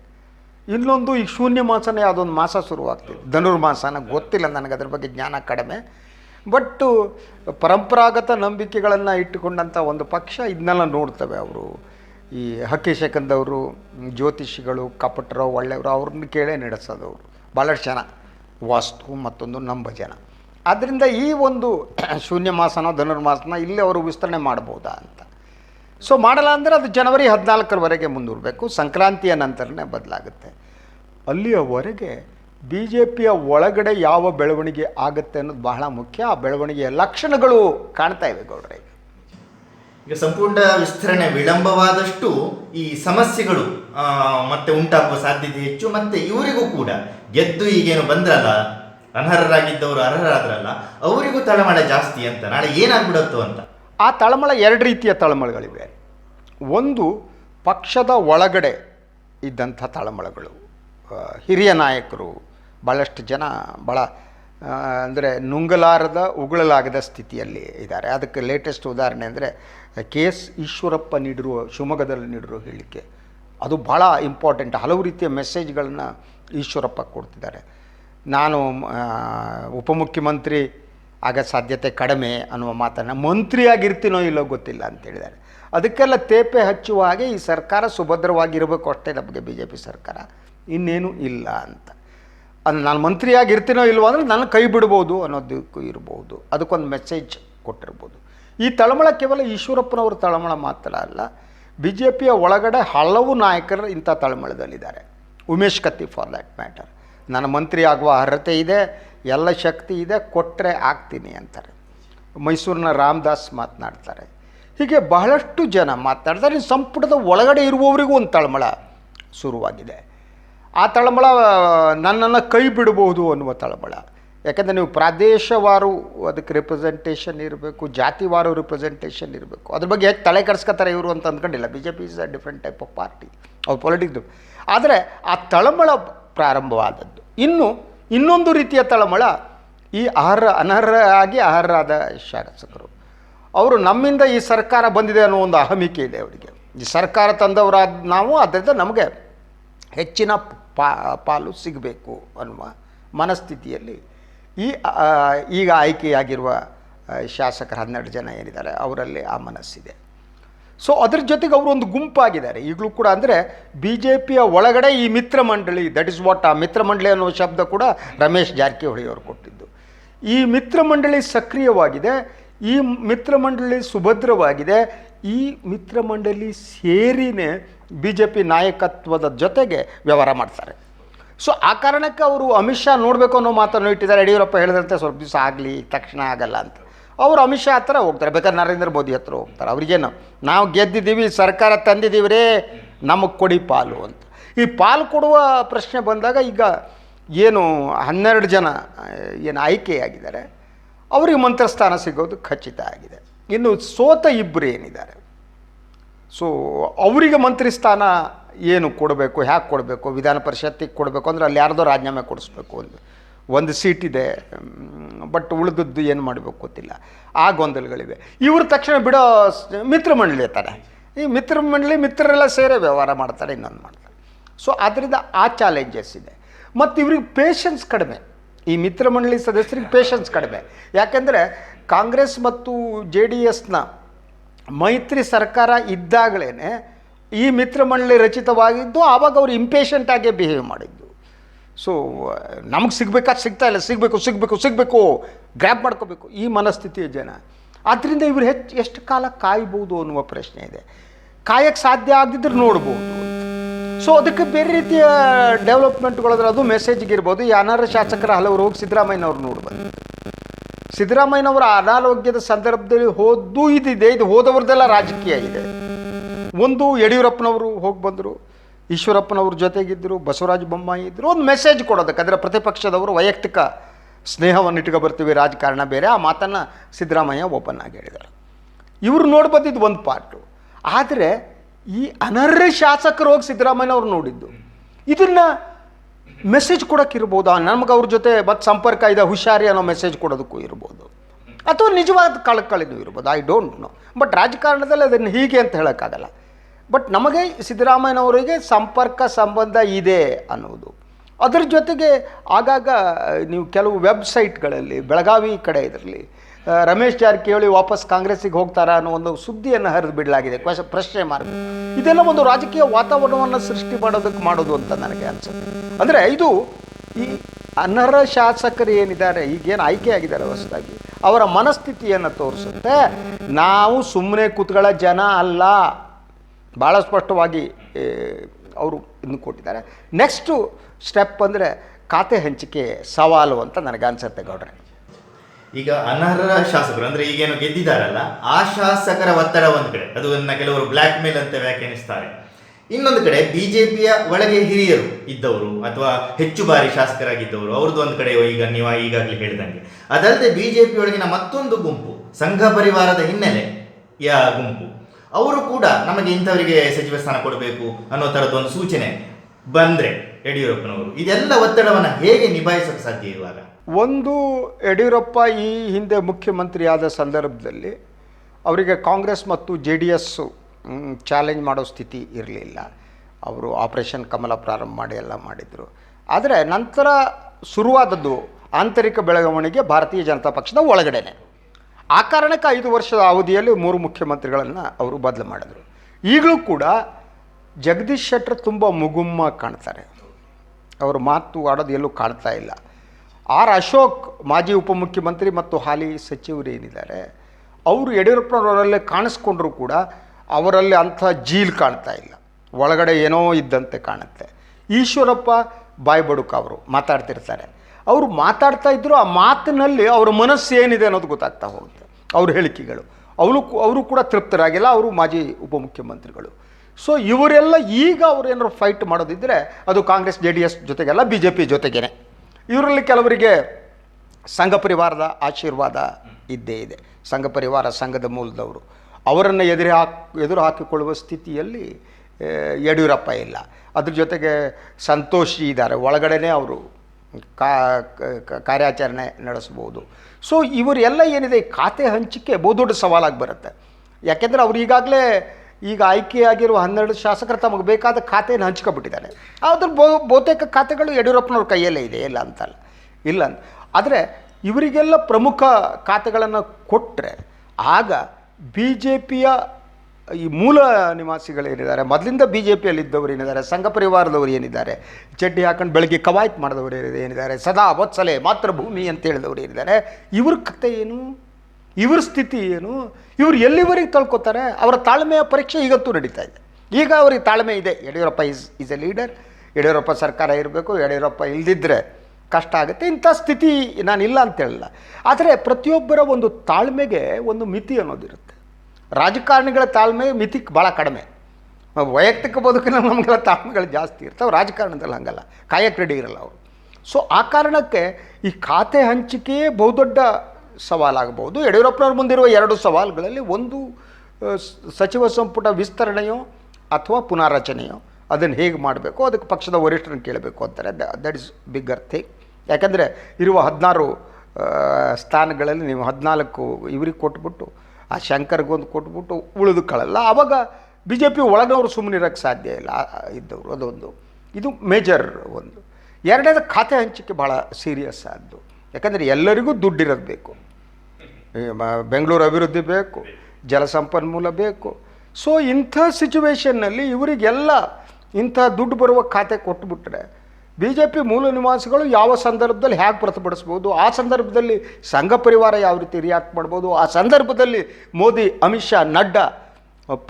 ಇನ್ನೊಂದು ಈ ಶೂನ್ಯ ಮಾಸನ ಯಾವುದೊಂದು ಮಾಸ ಶುರುವಾಗ್ತಿದೆ. ಧನುರ್ಮಾಸನ ಗೊತ್ತಿಲ್ಲ ನನಗೆ, ಅದರ ಬಗ್ಗೆ ಜ್ಞಾನ ಕಡಿಮೆ. ಬಟ್ಟು ಪರಂಪರಾಗತ ನಂಬಿಕೆಗಳನ್ನು ಇಟ್ಟುಕೊಂಡಂಥ ಒಂದು ಪಕ್ಷ ಇದನ್ನೆಲ್ಲ ನೋಡ್ತವೆ ಅವರು. ಈ ಹಕ್ಕಿ ಶೇಖಂದವರು ಜ್ಯೋತಿಷಿಗಳು ಕಪಟರು ಒಳ್ಳೆಯವರು, ಅವ್ರನ್ನ ಕೇಳೇ ನಡೆಸೋದವರು ಭಾಳಷ್ಟು ಜನ, ವಾಸ್ತು ಮತ್ತೊಂದು ನಂಬ ಜನ. ಆದ್ದರಿಂದ ಈ ಒಂದು ಶೂನ್ಯ ಮಾಸನ ಧನುರ್ಮಾಸನ ಇಲ್ಲಿ ಅವರು ವಿಸ್ತರಣೆ ಮಾಡ್ಬೋದಾ ಅಂತ. ಸೊ ಮಾಡಲ್ಲ ಅಂದರೆ ಅದು ಜನವರಿ ಹದಿನಾಲ್ಕರವರೆಗೆ ಮುಂದೂಡಬೇಕು. ಸಂಕ್ರಾಂತಿಯ ನಂತರನೇ ಬದಲಾಗುತ್ತೆ. ಅಲ್ಲಿಯವರೆಗೆ ಬಿ ಜೆ ಪಿಯ ಒಳಗಡೆ ಯಾವ ಬೆಳವಣಿಗೆ ಆಗುತ್ತೆ ಅನ್ನೋದು ಬಹಳ ಮುಖ್ಯ. ಆ ಬೆಳವಣಿಗೆಯ ಲಕ್ಷಣಗಳು ಕಾಣ್ತಾ ಇವೆ ಗೌಡ್ರೆ. ಈಗ ಸಂಪೂರ್ಣ ವಿಸ್ತರಣೆ ವಿಳಂಬವಾದಷ್ಟು ಈ ಸಮಸ್ಯೆಗಳು ಮತ್ತೆ ಉಂಟಾಗುವ ಸಾಧ್ಯತೆ ಹೆಚ್ಚು, ಮತ್ತೆ ಇವರಿಗೂ ಕೂಡ ಗೆದ್ದು ಈಗೇನು ಬಂದ್ರಲ್ಲ ಅನರ್ಹರಾಗಿದ್ದವರು ಅರ್ಹರಾದ್ರಲ್ಲ ಅವರಿಗೂ ತಳಮಳ ಜಾಸ್ತಿ ಅಂತ, ನಾಳೆ ಏನಾಗ್ಬಿಡುತ್ತೋ ಅಂತ. ಆ ತಳಮಳ ಎರಡು ರೀತಿಯ ತಳಮಳಗಳಿವೆ. ಒಂದು ಪಕ್ಷದ ಒಳಗಡೆ ಇದ್ದಂಥ ತಳಮಳಗಳು. ಹಿರಿಯ ನಾಯಕರು ಭಾಳಷ್ಟು ಜನ ಭಾಳ ಅಂದರೆ ನುಂಗಲಾರದ, ಉಗುಳಲಾಗದ ಸ್ಥಿತಿಯಲ್ಲಿ ಇದ್ದಾರೆ. ಅದಕ್ಕೆ ಲೇಟೆಸ್ಟ್ ಉದಾಹರಣೆ ಅಂದರೆ, ಕೆ ಎಸ್ ಈಶ್ವರಪ್ಪ ನೀಡಿರುವ, ಶಿವಮೊಗ್ಗದಲ್ಲಿ ನೀಡಿರುವ ಹೇಳಿಕೆ. ಅದು ಭಾಳ ಇಂಪಾರ್ಟೆಂಟ್ ಹಲವು ರೀತಿಯ ಮೆಸೇಜ್ಗಳನ್ನು ಈಶ್ವರಪ್ಪ ಕೊಡ್ತಿದ್ದಾರೆ. ನಾನು ಉಪಮುಖ್ಯಮಂತ್ರಿ ಆಗ ಸಾಧ್ಯತೆ ಕಡಿಮೆ ಅನ್ನುವ ಮಾತನ್ನು ಮಂತ್ರಿಯಾಗಿರ್ತೀನೋ ಇಲ್ಲೋ ಗೊತ್ತಿಲ್ಲ ಅಂತ ಹೇಳಿದ್ದಾರೆ. ಅದಕ್ಕೆಲ್ಲ ತೇಪೆ ಹಚ್ಚುವ ಹಾಗೆ ಈ ಸರ್ಕಾರ ಸುಭದ್ರವಾಗಿರಬೇಕು ಅಷ್ಟೇ ನಮಗೆ ಬಿ ಜೆ ಪಿ ಸರ್ಕಾರ. ಇನ್ನೇನು ಇಲ್ಲ ಅಂತ. ಅದು ನಾನು ಮಂತ್ರಿಯಾಗಿರ್ತೀನೋ ಇಲ್ವೋ ಅಂದರೆ ನನ್ನ ಕೈ ಬಿಡ್ಬೋದು ಅನ್ನೋದಕ್ಕೂ ಇರ್ಬೋದು. ಅದಕ್ಕೊಂದು ಮೆಸೇಜ್ ಕೊಟ್ಟಿರ್ಬೋದು. ಈ ತಳಮಳ ಕೇವಲ ಈಶ್ವರಪ್ಪನವ್ರ ತಳಮಳ ಮಾತ್ರ ಅಲ್ಲ ಬಿ ಜೆ ಪಿಯ ಒಳಗಡೆ ಹಲವು ನಾಯಕರು ಇಂಥ ತಳಮಳದಲ್ಲಿದ್ದಾರೆ. Umesh Katti for that matter ನನ್ನ ಮಂತ್ರಿ ಆಗುವ ಅರ್ಹತೆ ಇದೆ, ಎಲ್ಲ ಶಕ್ತಿ ಇದೆ ಕೊಟ್ಟರೆ ಆಗ್ತೀನಿ ಅಂತಾರೆ. ಮೈಸೂರಿನ ರಾಮದಾಸ್ ಮಾತನಾಡ್ತಾರೆ. ಹೀಗೆ ಬಹಳಷ್ಟು ಜನ ಮಾತನಾಡ್ತಾರೆ. ಸಂಪುಟದ ಒಳಗಡೆ ಇರುವವರಿಗೂ ಒಂದು ತಳಮಳ ಶುರುವಾಗಿದೆ. ಆ ತಳಮಳ ನನ್ನನ್ನು ಕೈ ಬಿಡಬಹುದು ಅನ್ನುವ ತಳಮಳ. ಯಾಕಂದರೆ ನೀವು ಪ್ರಾದೇಶವಾರು ಅದಕ್ಕೆ ರಿಪ್ರೆಸೆಂಟೇಷನ್ ಇರಬೇಕು, ಜಾತಿವಾರು ರಿಪ್ರೆಸೆಂಟೇಷನ್ ಇರಬೇಕು. ಅದ್ರ ಬಗ್ಗೆ ಹೆಚ್ಚು ತಲೆ ಕರೆಸ್ಕೊತಾರೆ ಇವರು ಅಂತ ಅಂದ್ಕೊಂಡಿಲ್ಲ. B J P is a different type of party ಅವ್ರು ಪೊಲಿಟಿಕ್ಸ್ ಆದರೆ ಆ ತಳಮಳ ಪ್ರಾರಂಭವಾದದ್ದು. ಇನ್ನು ಇನ್ನೊಂದು ರೀತಿಯ ತಳಮಳ ಈ ಅರ್ಹ ಅನರ್ಹರಾಗಿ ಅರ್ಹರಾದ ಶಾಸಕರು. ಅವರು ನಮ್ಮಿಂದ ಈ ಸರ್ಕಾರ ಬಂದಿದೆ ಅನ್ನೋ ಒಂದು ಅಹಮಿಕೆ ಇದೆ ಅವರಿಗೆ. ಈ ಸರ್ಕಾರ ತಂದವರಾದ ನಾವು ಅದರಿಂದ ನಮಗೆ ಹೆಚ್ಚಿನ ಪಾ, ಪಾಲು ಸಿಗಬೇಕು ಅನ್ನುವ ಮನಸ್ಥಿತಿಯಲ್ಲಿ ಈ ಈಗ ಆಯ್ಕೆಯಾಗಿರುವ ಶಾಸಕರು ಹನ್ನೆರಡು ಜನ ಏನಿದ್ದಾರೆ, ಅವರಲ್ಲಿ ಆ ಮನಸ್ಸಿದೆ. ಸೊ ಅದ್ರ ಜೊತೆಗೆ ಅವರು ಒಂದು ಗುಂಪಾಗಿದ್ದಾರೆ. ಈಗಲೂ ಕೂಡ ಅಂದರೆ ಬಿ ಜೆ ಪಿಯ ಒಳಗಡೆ ಈ ಮಿತ್ರ ಮಂಡಳಿ ದಟ್ ಇಸ್ ವಾಟ್ ಆ ಮಿತ್ರ ಮಂಡಳಿ ಅನ್ನೋ ಶಬ್ದ ಕೂಡ ರಮೇಶ್ ಜಾರಕಿಹೊಳಿ ಅವರು ಕೊಟ್ಟಿದ್ದು. ಈ ಮಿತ್ರ ಮಂಡಳಿ ಸಕ್ರಿಯವಾಗಿದೆ. ಈ ಮಿತ್ರ ಮಂಡಳಿ ಸುಭದ್ರವಾಗಿದೆ. ಈ ಮಿತ್ರ ಮಂಡಳಿ ಸೇರಿನೇ ಬಿ ಜೆ ಪಿ ನಾಯಕತ್ವದ ಜೊತೆಗೆ ವ್ಯವಹಾರ ಮಾಡ್ತಾರೆ. ಸೊ ಆ ಕಾರಣಕ್ಕೆ ಅವರು ಅಮಿತ್ ಶಾ ನೋಡಬೇಕು ಅನ್ನೋ ಮಾತನ್ನು ಇಟ್ಟಿದ್ದಾರೆ. ಯಡಿಯೂರಪ್ಪ ಹೇಳಿದಂತೆ ಸ್ವಲ್ಪ ದಿವಸ ಆಗಲಿ, ತಕ್ಷಣ ಆಗಲ್ಲ ಅಂತ. ಅವರು ಅಮಿತ್ ಶಾ ಹತ್ರ ಹೋಗ್ತಾರೆ. ಬೇಕಾದ್ರೆ ನರೇಂದ್ರ ಮೋದಿ ಹತ್ರ ಹೋಗ್ತಾರೆ. ಅವ್ರಿಗೇನು, ನಾವು ಗೆದ್ದಿದ್ದೀವಿ ಸರ್ಕಾರ ತಂದಿದ್ದೀವಿ ರೇ ನಮಗೆ ಕೊಡಿ ಪಾಲು ಅಂತ. ಈ ಪಾಲು ಕೊಡುವ ಪ್ರಶ್ನೆ ಬಂದಾಗ ಈಗ ಏನು ಹನ್ನೆರಡು ಜನ, ಏನು ಆಯ್ಕೆಯಾಗಿದ್ದಾರೆ. ಅವರಿಗೆ ಮಂತ್ರಸ್ಥಾನ ಸಿಗೋದು ಖಚಿತ ಆಗಿದೆ. ಇನ್ನು ಸೋತ ಇಬ್ಬರು ಏನಿದ್ದಾರೆ? ಸೊ ಅವರಿಗೆ ಮಂತ್ರಿ ಸ್ಥಾನ ಏನು ಕೊಡಬೇಕು, ಹ್ಯಾಕೆ ಕೊಡಬೇಕು, ವಿಧಾನ ಪರಿಷತ್ತಿಗೆ ಕೊಡಬೇಕು, ಅಂದರೆ ಅಲ್ಲಿ ಯಾರ್ದೋ ರಾಜೀನಾಮೆ ಕೊಡಿಸ್ಬೇಕು ಒಂದು. ಒಂದು ಇದೆ ಬಟ್ ಉಳಿದದ್ದು ಏನು ಮಾಡಬೇಕು ಗೊತ್ತಿಲ್ಲ. ಆ ಗೊಂದಲಗಳಿವೆ. ಇವರು ತಕ್ಷಣ ಬಿಡೋ ಮಿತ್ರ ಮಂಡಳಿ ಇರ್ತಾರೆ. ಈ ಮಿತ್ರ ಮಂಡಳಿ ಮಿತ್ರರೆಲ್ಲ ಸೇರೇ ವ್ಯವಹಾರ ಮಾಡ್ತಾರೆ, ಇನ್ನೊಂದು ಮಾಡ್ತಾರೆ. ಸೊ ಅದರಿಂದ ಆ ಚಾಲೆಂಜಸ್ ಇದೆ. ಮತ್ತು ಇವ್ರಿಗೆ ಪೇಷನ್ಸ್ ಕಡಿಮೆ. ಈ ಮಿತ್ರ ಮಂಡಳಿ ಸದಸ್ಯರಿಗೆ ಪೇಷನ್ಸ್ ಕಡಿಮೆ. ಯಾಕೆಂದರೆ ಕಾಂಗ್ರೆಸ್ ಮತ್ತು ಜೆ ಡಿ ಎಸ್ನ ಮೈತ್ರಿ ಸರ್ಕಾರ ಇದ್ದಾಗಲೇ ಈ ಮಿತ್ರ ಮಂಡಳಿ ರಚಿತವಾಗಿದ್ದು, ಆವಾಗ ಅವರು ಇಂಪೇಷಂಟಾಗೇ ಬಿಹೇವ್ ಮಾಡಿದ್ದು. ಸೊ ನಮಗೆ ಸಿಗ್ಬೇಕಾದ್ರೆ ಸಿಗ್ತಾ ಇಲ್ಲ. ಸಿಗಬೇಕು ಸಿಗಬೇಕು ಸಿಗಬೇಕು. ಗ್ರ್ಯಾಪ್ ಮಾಡ್ಕೋಬೇಕು. ಈ ಮನಸ್ಥಿತಿಯ ಜನ. ಆದ್ದರಿಂದ ಇವರು ಹೆಚ್ಚು, ಎಷ್ಟು ಕಾಲ ಕಾಯ್ಬೋದು ಅನ್ನುವ ಪ್ರಶ್ನೆ ಇದೆ. ಕಾಯಕ್ಕೆ ಸಾಧ್ಯ ಆಗದಿದ್ರೆ ನೋಡ್ಬೋದು ಸೊ ಅದಕ್ಕೆ ಬೇರೆ ರೀತಿಯ ಡೆವಲಪ್ಮೆಂಟ್ಗಳಾದ್ರೆ ಅದು ಮೆಸೇಜ್ಗೆ ಇರ್ಬೋದು. ಈ ಅನರ್ಹ ಶಾಸಕರ ಹಲವರು ಹೋಗಿ ಸಿದ್ದರಾಮಯ್ಯನವ್ರು ನೋಡ್ಬೋದು. ಸಿದ್ದರಾಮಯ್ಯನವರ ಅನಾರೋಗ್ಯದ ಸಂದರ್ಭದಲ್ಲಿ ಹೋದ್ದು ಇದಿದೆ. ಇದು ಹೋದವ್ರದ್ದೆಲ್ಲ ರಾಜಕೀಯ ಇದೆ. ಒಂದು ಯಡಿಯೂರಪ್ಪನವರು ಹೋಗಿ ಬಂದರು. ಈಶ್ವರಪ್ಪನವ್ರ ಜೊತೆಗಿದ್ದರು ಬಸವರಾಜ ಬೊಮ್ಮಾಯಿ ಇದ್ದರು ಒಂದು ಮೆಸೇಜ್ ಕೊಡೋದಕ್ಕೆ ಅದರ ಪ್ರತಿಪಕ್ಷದವರು ವೈಯಕ್ತಿಕ ಸ್ನೇಹವನ್ನು ಇಟ್ಕೊ ಬರ್ತೀವಿ, ರಾಜಕಾರಣ ಬೇರೆ. ಆ ಮಾತನ್ನು ಸಿದ್ದರಾಮಯ್ಯ ಓಪನ್ ಆಗಿ ಹೇಳಿದರು ಇವರು ನೋಡಿ ಬಂದಿದ್ದು ಒಂದು ಪಾರ್ಟು ಆದರೆ ಈ ಅನರ್ಹ ಶಾಸಕರು ಹೋಗಿ ಸಿದ್ದರಾಮಯ್ಯನವ್ರು ನೋಡಿದ್ದು. ಇದನ್ನು ಮೆಸೇಜ್ ಕೊಡೋಕ್ಕಿರ್ಬೋದು ನಮ್ಗೆ ಅವ್ರ ಜೊತೆ ಮತ್ತೆ ಸಂಪರ್ಕ ಇದೆ, ಹುಷಾರಿ ಅನ್ನೋ ಮೆಸೇಜ್ ಕೊಡೋದಕ್ಕೂ ಇರ್ಬೋದು. ಅಥವಾ ನಿಜವಾದ ಕಳಕಳಿನೂ ಇರ್ಬೋದು. ಐ ಡೋಂಟ್ ನೋ ಬಟ್ ರಾಜಕಾರಣದಲ್ಲಿ ಅದನ್ನು ಹೀಗೆ ಅಂತ ಹೇಳೋಕ್ಕಾಗಲ್ಲ. ಬಟ್ ನಮಗೆ ಸಿದ್ದರಾಮಯ್ಯನವರಿಗೆ ಸಂಪರ್ಕ ಸಂಬಂಧ ಇದೆ ಅನ್ನೋದು ಅದರ ಜೊತೆಗೆ ಆಗಾಗ ನೀವು ಕೆಲವು ವೆಬ್ಸೈಟ್ಗಳಲ್ಲಿ, ಬೆಳಗಾವಿ ಕಡೆ ಇದರಲ್ಲಿ ರಮೇಶ್ ಜಾರಕಿಹೊಳಿ ವಾಪಸ್ ಕಾಂಗ್ರೆಸ್ಸಿಗೆ ಹೋಗ್ತಾರಾ ಅನ್ನೋ ಒಂದು ಸುದ್ದಿಯನ್ನು ಹರಿದು ಬಿಡಲಾಗಿದೆ. ಕ್ವಶ, ಪ್ರಶ್ನೆ ಮಾರ್ಗ. ಇದೆಲ್ಲ ಒಂದು ರಾಜಕೀಯ ವಾತಾವರಣವನ್ನು ಸೃಷ್ಟಿ ಮಾಡೋದಕ್ಕೆ ಮಾಡೋದು ಅಂತ ನನಗೆ ಅನಿಸುತ್ತೆ. ಅಂದರೆ ಇದು ಈ ಅನರ್ಹ ಶಾಸಕರು ಏನಿದ್ದಾರೆ, ಈಗೇನು ಆಯ್ಕೆ ಆಗಿದ್ದಾರೆ ಹೊಸದಾಗಿ, ಅವರ ಮನಸ್ಥಿತಿಯನ್ನು ತೋರಿಸುತ್ತೆ. ನಾವು ಸುಮ್ಮನೆ ಕೂತ್ಕೊಳ್ಳೋ ಜನ ಅಲ್ಲ. ಭಾಳ ಸ್ಪಷ್ಟವಾಗಿ ಅವರು ಇನ್ನು ಕೊಟ್ಟಿದ್ದಾರೆ. ನೆಕ್ಸ್ಟು ಸ್ಟೆಪ್ ಅಂದರೆ ಖಾತೆ ಹಂಚಿಕೆ ಸವಾಲು ಅಂತ ನನಗೆ ಅನಿಸುತ್ತೆ ಗೌಡ್ರೆ. ಈಗ ಅನರ್ಹ ಶಾಸಕರು, ಅಂದರೆ ಈಗೇನು ಗೆದ್ದಿದ್ದಾರಲ್ಲ, ಆ ಶಾಸಕರ ಒತ್ತಡ ಒಂದು ಕಡೆ ಅದನ್ನ ಕೆಲವರು ಬ್ಲ್ಯಾಕ್ ಮೇಲ್ ಅಂತ ವ್ಯಾಖ್ಯಾನಿಸ್ತಾರೆ. ಇನ್ನೊಂದು ಕಡೆ ಬಿಜೆಪಿಯ ಒಳಗೆ ಹಿರಿಯರು ಇದ್ದವರು, ಅಥವಾ ಹೆಚ್ಚು ಬಾರಿ ಶಾಸಕರಾಗಿದ್ದವರು, ಅವ್ರದ್ದು ಒಂದು ಕಡೆ ಈಗ ನೀವು ಈಗಾಗಲೇ ಹೇಳಿದಂಗೆ. ಅದಲ್ಲದೆ ಬಿಜೆಪಿ ಒಳಗಿನ ಮತ್ತೊಂದು ಗುಂಪು, ಸಂಘ ಪರಿವಾರದ ಹಿನ್ನೆಲೆ ಯಾ ಗುಂಪು. ಅವರು ಕೂಡ ನಮಗೆ ಇಂಥವರಿಗೆ ಸಚಿವ ಸ್ಥಾನ ಕೊಡಬೇಕು ಅನ್ನೋ ಥರದ್ದೊಂದು ಸೂಚನೆ ಬಂದರೆ ಯಡಿಯೂರಪ್ಪನವರು. ಇದೆಲ್ಲ ಒತ್ತಡವನ್ನು ಹೇಗೆ ನಿಭಾಯಿಸಕ್ಕೆ ಸಾಧ್ಯ ಇವಾಗ? ಒಂದು ಯಡಿಯೂರಪ್ಪ ಈ ಹಿಂದೆ ಮುಖ್ಯಮಂತ್ರಿಯಾದ ಸಂದರ್ಭದಲ್ಲಿ ಅವರಿಗೆ ಕಾಂಗ್ರೆಸ್ ಮತ್ತು ಜೆ ಡಿ ಎಸ್ಸು ಚಾಲೆಂಜ್ ಮಾಡೋ ಸ್ಥಿತಿ ಇರಲಿಲ್ಲ. ಅವರು ಆಪರೇಷನ್ ಕಮಲ ಪ್ರಾರಂಭ ಮಾಡಿ ಎಲ್ಲ ಮಾಡಿದರು. ಆದರೆ ನಂತರ ಶುರುವಾದದ್ದು ಆಂತರಿಕ ಬೆಳವಣಿಗೆ ಭಾರತೀಯ ಜನತಾ ಪಕ್ಷದ ಒಳಗಡೆನೆ. ಆ ಕಾರಣಕ್ಕೆ ಐದು ವರ್ಷದ ಅವಧಿಯಲ್ಲಿ ಮೂರು ಮುಖ್ಯಮಂತ್ರಿಗಳನ್ನು ಅವರು ಬದಲು ಮಾಡಿದರು. ಈಗಲೂ ಕೂಡ ಜಗದೀಶ್ ಶೆಟ್ಟರ್ ತುಂಬ ಮುಗುಮ್ಮ ಕಾಣ್ತಾರೆ. ಅವರು ಮಾತು ಆಡೋದು ಎಲ್ಲೂ ಕಾಣ್ತಾ ಇಲ್ಲ. ಆರ್ ಅಶೋಕ್ ಮಾಜಿ ಉಪಮುಖ್ಯಮಂತ್ರಿ ಮತ್ತು ಹಾಲಿ ಸಚಿವರು ಏನಿದ್ದಾರೆ, ಅವರು ಯಡಿಯೂರಪ್ಪನವರಲ್ಲೇ ಕಾಣಿಸ್ಕೊಂಡ್ರೂ ಕೂಡ ಅವರಲ್ಲಿ ಅಂಥ ಜೀಲ್ ಕಾಣ್ತಾ ಇಲ್ಲ. ಒಳಗಡೆ ಏನೋ ಇದ್ದಂತೆ ಕಾಣುತ್ತೆ. ಈಶ್ವರಪ್ಪ ಬಾಯ್ಬಡುಕ ಅವರು ಮಾತಾಡ್ತಿರ್ತಾರೆ. ಅವರು ಮಾತಾಡ್ತಾ ಇದ್ದರು ಆ ಮಾತಿನಲ್ಲಿ ಅವರ ಮನಸ್ಸು ಏನಿದೆ ಅನ್ನೋದು ಗೊತ್ತಾಗ್ತಾ ಹೋಗುತ್ತೆ. ಅವ್ರ ಹೇಳಿಕೆಗಳು. ಅವರು ಅವರು ಕೂಡ ತೃಪ್ತರಾಗಿಲ್ಲ, ಅವರು ಮಾಜಿ ಉಪಮುಖ್ಯಮಂತ್ರಿಗಳು. ಸೊ ಇವರೆಲ್ಲ ಈಗ ಅವ್ರು ಏನಾರು ಫೈಟ್ ಮಾಡೋದಿದ್ದರೆ ಅದು ಕಾಂಗ್ರೆಸ್, ಜೆ ಡಿ ಎಸ್ ಜೊತೆಗೆಲ್ಲ, ಬಿ ಜೆ ಪಿ ಜೊತೆಗೇನೆ. ಇವರಲ್ಲಿ ಕೆಲವರಿಗೆ ಸಂಘ ಪರಿವಾರದ ಆಶೀರ್ವಾದ ಇದ್ದೇ ಇದೆ. ಸಂಘ ಪರಿವಾರ, ಸಂಘದ ಮೂಲದವರು. ಅವರನ್ನು ಎದುರು ಹಾಕಿ, ಎದುರು ಹಾಕಿಕೊಳ್ಳುವ ಸ್ಥಿತಿಯಲ್ಲಿ ಯಡಿಯೂರಪ್ಪ ಇಲ್ಲ. ಅದ್ರ ಜೊತೆಗೆ ಸಂತೋಷಿ ಇದ್ದಾರೆ. ಒಳಗಡೆನೇ ಅವರು ಕಾ ಕಾರ್ಯಾಚರಣೆ ನಡೆಸ್ಬೋದು. ಸೊ ಇವರೆಲ್ಲ ಏನಿದೆ ಈ ಖಾತೆ ಹಂಚಿಕೆ ಬಹುದೊಡ್ಡ ಸವಾಲಾಗಿ ಬರುತ್ತೆ. ಯಾಕೆಂದರೆ ಅವ್ರು ಈಗಾಗಲೇ, ಈಗ ಆಯ್ಕೆಯಾಗಿರುವ ಹನ್ನೆರಡು ಶಾಸಕರು ತಮಗೆ ಬೇಕಾದ ಖಾತೆಯನ್ನು ಹಂಚ್ಕೊಬಿಟ್ಟಿದ್ದಾರೆ ಅದ್ರ ಬಹು, ಬಹುತೇಕ ಖಾತೆಗಳು ಯಡಿಯೂರಪ್ಪನವ್ರ ಕೈಯಲ್ಲೇ ಇದೆ, ಇಲ್ಲ ಅಂತಲ್ಲ. ಇಲ್ಲ ಆದರೆ, ಇವರಿಗೆಲ್ಲ ಪ್ರಮುಖ ಖಾತೆಗಳನ್ನು ಕೊಟ್ಟರೆ ಆಗ ಬಿ ಜೆ ಪಿಯ ಈ ಮೂಲ ನಿವಾಸಿಗಳೇನಿದ್ದಾರೆ, ಮೊದಲಿಂದ ಬಿ ಜೆ ಪಿಯಲ್ಲಿದ್ದವರು ಏನಿದ್ದಾರೆ, ಸಂಘ ಪರಿವಾರದವರು ಏನಿದ್ದಾರೆ, ಚಡ್ಡಿ ಹಾಕೊಂಡು ಬೆಳಗ್ಗೆ ಕವಾಯತ್ ಮಾಡಿದವರು ಏನಿದ್ದಾರೆ, ಸದಾ ವತ್ಸಲೆ ಮಾತೃಭೂಮಿ ಅಂತ ಹೇಳಿದವರು ಏನಿದ್ದಾರೆ, ಇವ್ರ ಕತೆ ಏನು? ಇವ್ರ ಸ್ಥಿತಿ ಏನು? ಇವ್ರು ಎಲ್ಲಿವರೆಗೆ ತಳ್ಕೊತಾರೆ ಅವರ ತಾಳ್ಮೆಯ ಪರೀಕ್ಷೆ ಈಗಂತೂ ನಡೀತಾ ಇದೆ. ಈಗ ಅವ್ರಿಗೆ ತಾಳ್ಮೆ ಇದೆ. Yediyurappa is is a leader Yediyurappa ಸರ್ಕಾರ ಇರಬೇಕು. ಯಡಿಯೂರಪ್ಪ ಇಲ್ದಿದ್ರೆ ಕಷ್ಟ ಆಗುತ್ತೆ. ಇಂಥ ಸ್ಥಿತಿ ನಾನಿಲ್ಲ ಅಂತ ಹೇಳಲ್ಲ. ಆದರೆ ಪ್ರತಿಯೊಬ್ಬರ ಒಂದು ತಾಳ್ಮೆಗೆ ಒಂದು ಮಿತಿ ಅನ್ನೋದಿರುತ್ತೆ. ರಾಜಕಾರಣಿಗಳ ತಾಳ್ಮೆ ಮಿತಿ ಭಾಳ ಕಡಿಮೆ. ವೈಯಕ್ತಿಕ ಬದುಕಿನ ನಮಗೆಲ್ಲ ತಾಳ್ಮೆಗಳು ಜಾಸ್ತಿ ಇರ್ತಾವೆ, ರಾಜಕಾರಣದಲ್ಲಿ ಹಂಗಲ್ಲ, ಕಾಯಕ್ಕೆ ರೆಡಿ ಇರಲ್ಲ ಅವರು. ಸೊ ಆ ಕಾರಣಕ್ಕೆ ಈ ಖಾತೆ ಹಂಚಿಕೆಯೇ ಬಹುದೊಡ್ಡ ಸವಾಲಾಗಬಹುದು. ಯಡಿಯೂರಪ್ಪನವ್ರ ಮುಂದಿರುವ ಎರಡು ಸವಾಲುಗಳಲ್ಲಿ ಒಂದು ಸಚಿವ ಸಂಪುಟ ವಿಸ್ತರಣೆಯೋ ಅಥವಾ ಪುನಾರಚನೆಯೋ, ಅದನ್ನು ಹೇಗೆ ಮಾಡಬೇಕು, ಅದಕ್ಕೆ ಪಕ್ಷದ ವರಿಷ್ಠರನ್ನು ಕೇಳಬೇಕು ಅಂತಾರೆ. ದಟ್ ಇಸ್ ಬಿಗ್ಗರ್ ಥಿಂಗ್ ಯಾಕಂದರೆ ಇರುವ ಹದಿನಾರು ಸ್ಥಾನಗಳಲ್ಲಿ ನೀವು ಹದಿನಾಲ್ಕು ಇವ್ರಿಗೆ ಕೊಟ್ಬಿಟ್ಟು ಆ ಶಂಕರ್ಗೊಂದು ಕೊಟ್ಬಿಟ್ಟು ಉಳಿದುಕೊಳ್ಳಲ್ಲ ಆವಾಗ ಬಿ ಜೆ ಪಿ ಒಳಗವರು ಸುಮ್ಮನಿರೋಕ್ಕೆ ಸಾಧ್ಯ ಇಲ್ಲ. ಇದ್ದವರು, ಅದೊಂದು. ಇದು ಮೇಜರ್ ಒಂದು. ಎರಡನೇದು ಖಾತೆ ಹಂಚಿಕೆ ಭಾಳ ಸೀರಿಯಸ್ ಆದ್ದು. ಯಾಕಂದರೆ ಎಲ್ಲರಿಗೂ ದುಡ್ಡಿರೋದು ಬೇಕು. ಬೆಂಗಳೂರು ಅಭಿವೃದ್ಧಿ ಬೇಕು ಜಲಸಂಪನ್ಮೂಲ ಬೇಕು. ಸೊ ಇಂಥ ಸಿಚುವೇಷನ್ನಲ್ಲಿ ಇವರಿಗೆಲ್ಲ ಇಂಥ ದುಡ್ಡು ಬರುವ ಖಾತೆ ಕೊಟ್ಬಿಟ್ರೆ ಬಿ ಜೆ ಪಿ ಮೂಲ ನಿವಾಸಿಗಳು ಯಾವ ಸಂದರ್ಭದಲ್ಲಿ ಹೇಗೆ ಪ್ರತಿಭಟಿಸ್ಬೋದು? ಆ ಸಂದರ್ಭದಲ್ಲಿ ಸಂಘ ಪರಿವಾರ ಯಾವ ರೀತಿ ರಿಯಾಕ್ಟ್ ಮಾಡ್ಬೋದು? ಆ ಸಂದರ್ಭದಲ್ಲಿ ಮೋದಿ, ಅಮಿತ್ ಶಾ, ನಡ್ಡಾ,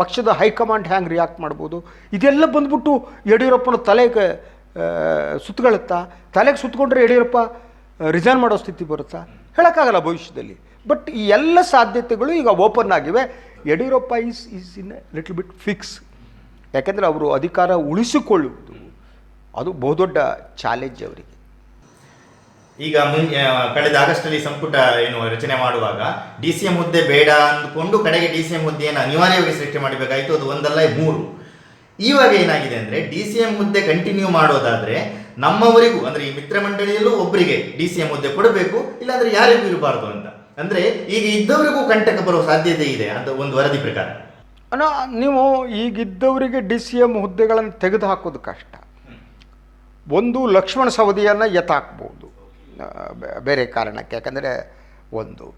ಪಕ್ಷದ ಹೈಕಮಾಂಡ್ ಹ್ಯಾಂಗೆ ರಿಯಾಕ್ಟ್ ಮಾಡ್ಬೋದು? ಇದೆಲ್ಲ ಬಂದ್ಬಿಟ್ಟು ಯಡಿಯೂರಪ್ಪನ ತಲೆಗೆ ಸುತ್ತಗಳುತ್ತಾ? ತಲೆಗೆ ಸುತ್ತಕೊಂಡ್ರೆ ಯಡಿಯೂರಪ್ಪ ರಿಸೈನ್ ಮಾಡೋ ಸ್ಥಿತಿ ಬರುತ್ತಾ? ಹೇಳೋಕ್ಕಾಗಲ್ಲ ಭವಿಷ್ಯದಲ್ಲಿ. ಬಟ್ ಈ ಎಲ್ಲ ಸಾಧ್ಯತೆಗಳು ಈಗ ಓಪನ್ ಆಗಿವೆ. Yediyurappa is is in little bit fix ಯಾಕೆಂದರೆ ಅವರು ಅಧಿಕಾರ ಉಳಿಸಿಕೊಳ್ಳುವುದು ಅದು ಬಹುದೊಡ್ಡ ಚಾಲೆಂಜ್ ಅವರಿಗೆ. ಈಗ ಮುನ್ ಕಳೆದ ಆಗಸ್ಟಲ್ಲಿ ಸಂಪುಟ ಏನು ರಚನೆ ಮಾಡುವಾಗ ಡಿ ಸಿ ಎಂ ಹುದ್ದೆ ಬೇಡ ಅಂದುಕೊಂಡು ಕಡೆಗೆ ಡಿ ಸಿ ಎಂ ಹುದ್ದೆಯನ್ನು ಅನಿವಾರ್ಯವಾಗಿ ಸೃಷ್ಟಿ ಮಾಡಬೇಕಾಯಿತು. ಅದು ಒಂದಲ್ಲ ಮೂರು. ಇವಾಗ ಏನಾಗಿದೆ ಅಂದ್ರೆ ಡಿ ಸಿ ಎಂ ಹುದ್ದೆ ಕಂಟಿನ್ಯೂ ಮಾಡೋದಾದ್ರೆ ನಮ್ಮವರಿಗೂ ಅಂದ್ರೆ ಈ ಮಿತ್ರ ಮಂಡಳಿಯಲ್ಲೂ ಒಬ್ಬರಿಗೆ ಡಿ ಸಿ ಎಂ ಹುದ್ದೆ ಕೊಡಬೇಕು ಇಲ್ಲಾಂದರೆ ಯಾರಿಗೂ ಇರಬಾರ್ದು ಅಂತ. ಅಂದ್ರೆ ಈಗ ಇದ್ದವರಿಗೂ ಕಂಟಕ ಬರುವ ಸಾಧ್ಯತೆ ಇದೆ ಅಂತ ಒಂದು ವರದಿ ಪ್ರಕಾರ. ಅಣ್ಣ ನೀವು ಈಗಿದ್ದವರಿಗೆ ಡಿ ಸಿ ಎಂ ಹುದ್ದೆಗಳನ್ನು ತೆಗೆದು ಹಾಕೋದು ಕಷ್ಟ. ಒಂದು ಲಕ್ಷ್ಮಣ ಸವದಿಯನ್ನು ಎತ್ತಾಕ್ಬೋದು. ಬೇರೆ ಕಾರಣಕ್ಕೆ ಯಾಕಂದರೆ ಒಂದು.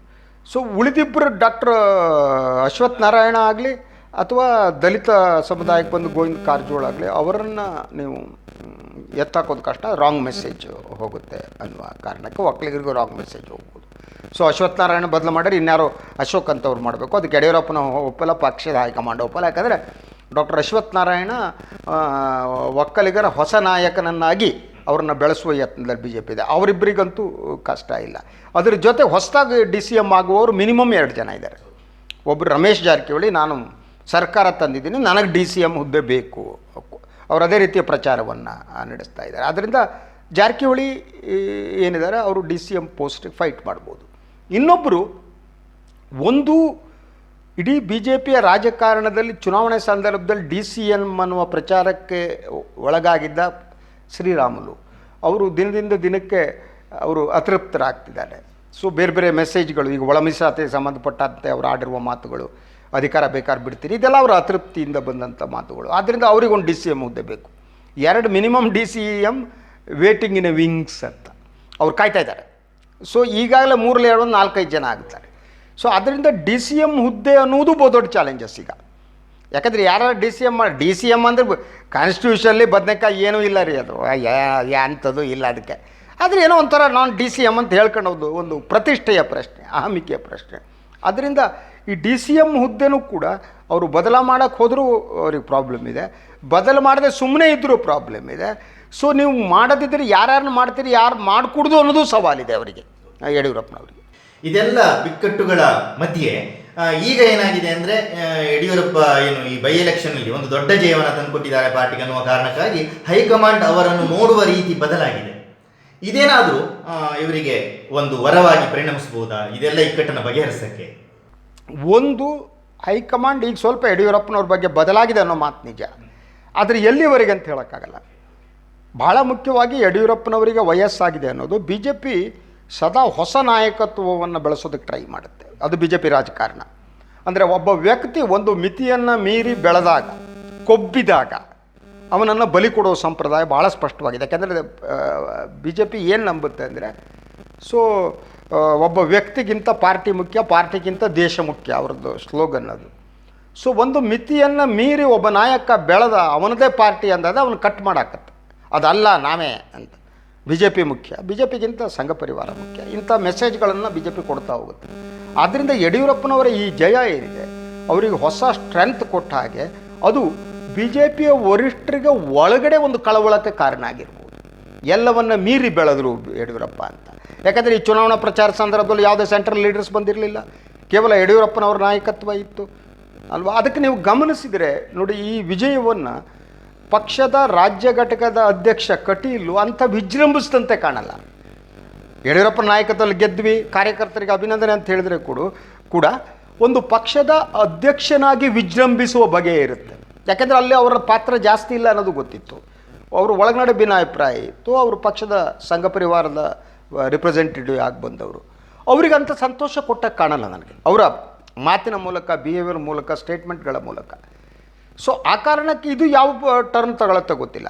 ಸೊ ಉಳಿದಿಬ್ಬರು ಡಾಕ್ಟರ್ ಅಶ್ವಥ್ ನಾರಾಯಣ ಆಗಲಿ ಅಥವಾ ದಲಿತ ಸಮುದಾಯಕ್ಕೆ ಬಂದು ಗೋವಿಂದ ಕಾರಜೋಳ ಆಗಲಿ, ಅವರನ್ನು ನೀವು ಎತ್ತಾಕೋದು ಕಷ್ಟ ರಾಂಗ್ ಮೆಸೇಜ್ ಹೋಗುತ್ತೆ ಅನ್ನುವ ಕಾರಣಕ್ಕೆ ಒಕ್ಕಲಿಗರಿಗೂ ರಾಂಗ್ ಮೆಸೇಜ್ ಹೋಗ್ಬೋದು. ಸೊ ಅಶ್ವಥ್ ನಾರಾಯಣ ಬದಲು ಮಾಡಿದ್ರೆ ಇನ್ಯಾರೋ ಅಶೋಕ್ ಅಂತವ್ರು ಮಾಡಬೇಕು. ಅದಕ್ಕೆ ಯಡಿಯೂರಪ್ಪನ ಒಪ್ಪಲ್ಲ, ಪಕ್ಷದ ಹೈಕಮಾಂಡ್ ಒಪ್ಪಲ್ಲ. ಯಾಕಂದರೆ ಡಾಕ್ಟರ್ ಅಶ್ವಥ್ ನಾರಾಯಣ ಒಕ್ಕಲಿಗರ ಹೊಸ ನಾಯಕನನ್ನಾಗಿ ಅವ್ರನ್ನ ಬೆಳೆಸುವ ಯತ್ನದಲ್ಲಿ ಬಿ ಜೆ ಪಿ ಇದೆ. ಅವರಿಬ್ಬರಿಗಂತೂ ಕಷ್ಟ ಇಲ್ಲ. ಅದ್ರ ಜೊತೆ ಹೊಸದಾಗಿ ಡಿ ಸಿ ಎಂ ಆಗುವವರು ಮಿನಿಮಮ್ ಎರಡು ಜನ ಇದ್ದಾರೆ. ಒಬ್ಬರು ರಮೇಶ್ ಜಾರಕಿಹೊಳಿ, ನಾನು ಸರ್ಕಾರ ತಂದಿದ್ದೀನಿ, ನನಗೆ ಡಿ ಸಿ ಎಂ ಹುದ್ದೆ ಬೇಕು. ಅವರು ಅದೇ ರೀತಿಯ ಪ್ರಚಾರವನ್ನು ನಡೆಸ್ತಾ ಇದ್ದಾರೆ. ಆದ್ದರಿಂದ ಜಾರಕಿಹೊಳಿ ಏನಿದ್ದಾರೆ, ಅವರು ಡಿ ಸಿ ಎಂ ಪೋಸ್ಟಿಗೆ ಫೈಟ್ ಮಾಡ್ಬೋದು. ಇನ್ನೊಬ್ಬರು ಒಂದು ಇಡೀ ಬಿ ಜೆ ಪಿಯ ರಾಜಕಾರಣದಲ್ಲಿ ಚುನಾವಣೆ ಸಂದರ್ಭದಲ್ಲಿ ಡಿ ಸಿ ಎಂ ಅನ್ನುವ ಪ್ರಚಾರಕ್ಕೆ ಒಳಗಾಗಿದ್ದ ಶ್ರೀರಾಮುಲು. ಅವರು ದಿನದಿಂದ ದಿನಕ್ಕೆ ಅವರು ಅತೃಪ್ತರಾಗ್ತಿದ್ದಾರೆ. ಸೊ ಬೇರೆ ಬೇರೆ ಮೆಸೇಜ್ಗಳು ಈಗ ಒಳ ಸಂಬಂಧಪಟ್ಟಂತೆ ಅವರು ಆಡಿರುವ ಮಾತುಗಳು ಅಧಿಕಾರ ಬೇಕಾದ್ರೆ ಬಿಡ್ತೀರಿ. ಇದೆಲ್ಲ ಅವರ ಅತೃಪ್ತಿಯಿಂದ ಬಂದಂಥ ಮಾತುಗಳು. ಆದ್ದರಿಂದ ಅವರಿಗೊಂದು ಡಿ ಸಿ ಎಂ ಹುದ್ದೆ ಬೇಕು. ಎರಡು minimum D C M waiting in wings ಅಂತ. ಅವ್ರು ಕಾಯ್ತಾ ಇದ್ದಾರೆ. ಸೊ ಈಗಾಗಲೇ ಮೂರಲ್ಲಿ ಎರಡು ನಾಲ್ಕೈದು ಜನ ಆಗ್ತಾರೆ. ಸೊ ಅದರಿಂದ ಡಿ ಸಿ ಎಂ ಹುದ್ದೆ ಅನ್ನೋದು ಬಹು ದೊಡ್ಡ ಚಾಲೆಂಜಸ್ ಈಗ. ಯಾಕಂದರೆ ಯಾರು D C M D C M ಅಂದರೆ ಕಾನ್ಸ್ಟಿಟ್ಯೂಷನಲ್ಲಿ ಬದನೆಕಾಯಿ ಏನೂ ಇಲ್ಲ ರೀ ಅದು. ಅಂಥದ್ದು ಇಲ್ಲ ಅದಕ್ಕೆ. ಆದರೆ ಏನೋ ಒಂಥರ ನಾನು ಡಿ ಸಿ ಎಂ ಅಂತ ಹೇಳ್ಕೊಂಡು ಒಂದು ಪ್ರತಿಷ್ಠೆಯ ಪ್ರಶ್ನೆ ಅಹಮಿಕೆಯ ಪ್ರಶ್ನೆ. ಅದರಿಂದ ಈ ಡಿ ಸಿ ಎಂ ಹುದ್ದೆನೂ ಕೂಡ ಅವರು ಬದಲ ಮಾಡೋಕ್ಕೆ ಹೋದರೂ ಅವ್ರಿಗೆ ಪ್ರಾಬ್ಲಮ್ ಇದೆ. ಬದಲು ಮಾಡದೆ ಸುಮ್ಮನೆ ಇದ್ದರೂ ಪ್ರಾಬ್ಲಮ್ ಇದೆ. ಸೊ ನೀವು ಮಾಡದಿದ್ದರೆ ಯಾರ್ಯಾರನ್ನ ಮಾಡ್ತೀರಿ, ಯಾರು ಮಾಡಿಕೊಡ್ದು ಅನ್ನೋದು ಸವಾಲಿದೆ ಅವರಿಗೆ ಯಡಿಯೂರಪ್ಪನವರಿಗೆ. ಇದೆಲ್ಲ ಬಿಕ್ಕಟ್ಟುಗಳ ಮಧ್ಯೆ ಈಗ ಏನಾಗಿದೆ ಅಂದರೆ ಯಡಿಯೂರಪ್ಪ ಏನು ಈ ಬೈ ಎಲೆಕ್ಷನ್ನಲ್ಲಿ ಒಂದು ದೊಡ್ಡ ಜಯವನ್ನು ತಂದುಕೊಟ್ಟಿದ್ದಾರೆ ಪಾರ್ಟಿಗೆ ಅನ್ನುವ ಕಾರಣಕ್ಕಾಗಿ ಹೈಕಮಾಂಡ್ ಅವರನ್ನು ನೋಡುವ ರೀತಿ ಬದಲಾಗಿದೆ. ಇದೇನಾದರೂ ಇವರಿಗೆ ಒಂದು ವರವಾಗಿ ಪರಿಣಮಿಸಬಹುದಾ? ಇದೆಲ್ಲ ಇಕ್ಕಟ್ಟನ್ನು ಬಗೆಹರಿಸಕ್ಕೆ. ಒಂದು ಹೈಕಮಾಂಡ್ ಈಗ ಸ್ವಲ್ಪ ಯಡಿಯೂರಪ್ಪನವ್ರ ಬಗ್ಗೆ ಬದಲಾಗಿದೆ ಅನ್ನೋ ಮಾತು ನಿಜ. ಆದರೆ ಎಲ್ಲಿವರೆಗೆ ಅಂತ ಹೇಳೋಕ್ಕಾಗಲ್ಲ. ಭಾಳ ಮುಖ್ಯವಾಗಿ ಯಡಿಯೂರಪ್ಪನವರಿಗೆ ವಯಸ್ಸಾಗಿದೆ ಅನ್ನೋದು ಬಿ ಜೆ ಪಿ ಸದಾ ಹೊಸ ನಾಯಕತ್ವವನ್ನು ಬೆಳೆಸೋದಕ್ಕೆ ಟ್ರೈ ಮಾಡುತ್ತೆ. ಅದು ಬಿ ಜೆ ಪಿ ರಾಜಕಾರಣ. ಅಂದರೆ ಒಬ್ಬ ವ್ಯಕ್ತಿ ಒಂದು ಮಿತಿಯನ್ನು ಮೀರಿ ಬೆಳೆದಾಗ, ಕೊಬ್ಬಿದಾಗ ಅವನನ್ನು ಬಲಿ ಕೊಡೋ ಸಂಪ್ರದಾಯ ಭಾಳ ಸ್ಪಷ್ಟವಾಗಿದೆ. ಯಾಕೆಂದರೆ ಬಿ ಜೆ ಪಿ ಏನು ನಂಬುತ್ತೆ ಅಂದರೆ ಸೊ ಒಬ್ಬ ವ್ಯಕ್ತಿಗಿಂತ ಪಾರ್ಟಿ ಮುಖ್ಯ, ಪಾರ್ಟಿಗಿಂತ ದೇಶ ಮುಖ್ಯ, ಅವ್ರದ್ದು ಸ್ಲೋಗನ್ ಅದು. ಸೊ ಒಂದು ಮಿತಿಯನ್ನು ಮೀರಿ ಒಬ್ಬ ನಾಯಕ ಬೆಳೆದ ಅವನದೇ ಪಾರ್ಟಿ ಅಂದಾಗ ಅವನು ಕಟ್ ಮಾಡಾಕತ್ತೆ. ಅದಲ್ಲ, ನಾವೇ ಅಂತ. ಬಿ ಜೆ ಪಿ ಮುಖ್ಯ. ಬಿ ಜೆ ಪಿಗಿಂತ ಸಂಘ ಪರಿವಾರ ಮುಖ್ಯ. ಇಂಥ ಮೆಸೇಜ್ಗಳನ್ನು ಬಿ ಜೆ ಪಿ ಕೊಡ್ತಾ ಹೋಗುತ್ತೆ. ಆದ್ದರಿಂದ ಯಡಿಯೂರಪ್ಪನವರ ಈ ಜಯ ಏನಿದೆ? ಅವರಿಗೆ ಹೊಸ ಸ್ಟ್ರೆಂತ್ ಕೊಟ್ಟ ಹಾಗೆ ಅದು ಬಿ ಜೆ ಪಿಯ ವರಿಷ್ಠರಿಗೆ ಒಳಗಡೆ ಒಂದು ಕಳವಳಕ್ಕೆ ಕಾರಣ ಆಗಿರ್ಬೋದು. ಎಲ್ಲವನ್ನು ಮೀರಿ ಬೆಳೆದರು ಯಡಿಯೂರಪ್ಪ ಅಂತ. ಯಾಕಂದರೆ ಈ ಚುನಾವಣಾ ಪ್ರಚಾರ ಸಂದರ್ಭದಲ್ಲಿ ಯಾವುದೇ ಸೆಂಟ್ರಲ್ ಲೀಡರ್ಸ್ ಬಂದಿರಲಿಲ್ಲ. ಕೇವಲ ಯಡಿಯೂರಪ್ಪನವರ ನಾಯಕತ್ವ ಇತ್ತು. ಅಲ್ವಾ? ಅದಕ್ಕೆ ನೀವು ಗಮನಿಸಿದರೆ ನೋಡಿ ಈ ವಿಜಯವನ್ನು ಪಕ್ಷದ ರಾಜ್ಯ ಘಟಕದ ಅಧ್ಯಕ್ಷ ಕಟೀಲು ಅಂಥ ವಿಜೃಂಭಿಸಿದಂತೆ ಕಾಣಲ್ಲ. ಯಡಿಯೂರಪ್ಪ ನಾಯಕತ್ವದಲ್ಲಿ ಗೆದ್ವಿ, ಕಾರ್ಯಕರ್ತರಿಗೆ ಅಭಿನಂದನೆ ಅಂತ ಹೇಳಿದ್ರೆ ಕೂಡ ಕೂಡ ಒಂದು ಪಕ್ಷದ ಅಧ್ಯಕ್ಷನಾಗಿ ವಿಜೃಂಭಿಸುವ ಬಗೆ ಇರುತ್ತೆ. ಯಾಕೆಂದರೆ ಅಲ್ಲಿ ಅವರ ಪಾತ್ರ ಜಾಸ್ತಿ ಇಲ್ಲ ಅನ್ನೋದು ಗೊತ್ತಿತ್ತು. ಅವರು ಒಳಗಡೆ ಭಿನ್ನಾಭಿಪ್ರಾಯ ಇತ್ತು, ಅವರು ಪಕ್ಷದ ಸಂಘ ಪರಿವಾರದ ರಿಪ್ರೆಸೆಂಟೇಟಿವ್ ಆಗಿ ಬಂದವರು. ಅವರಿಗೆ ಅಂಥ ಸಂತೋಷ ಕೊಟ್ಟಾಗ ಕಾಣಲ್ಲ ನನಗೆ. ಅವರ ಮಾತಿನ ಮೂಲಕ ಬಿಹೇವಿಯರ್ ಮೂಲಕ ಸ್ಟೇಟ್ಮೆಂಟ್ಗಳ ಮೂಲಕ. ಸೊ ಆ ಕಾರಣಕ್ಕೆ ಇದು ಯಾವ ಟರ್ಮ್ ತಗೊಳತ್ತೆ ಗೊತ್ತಿಲ್ಲ.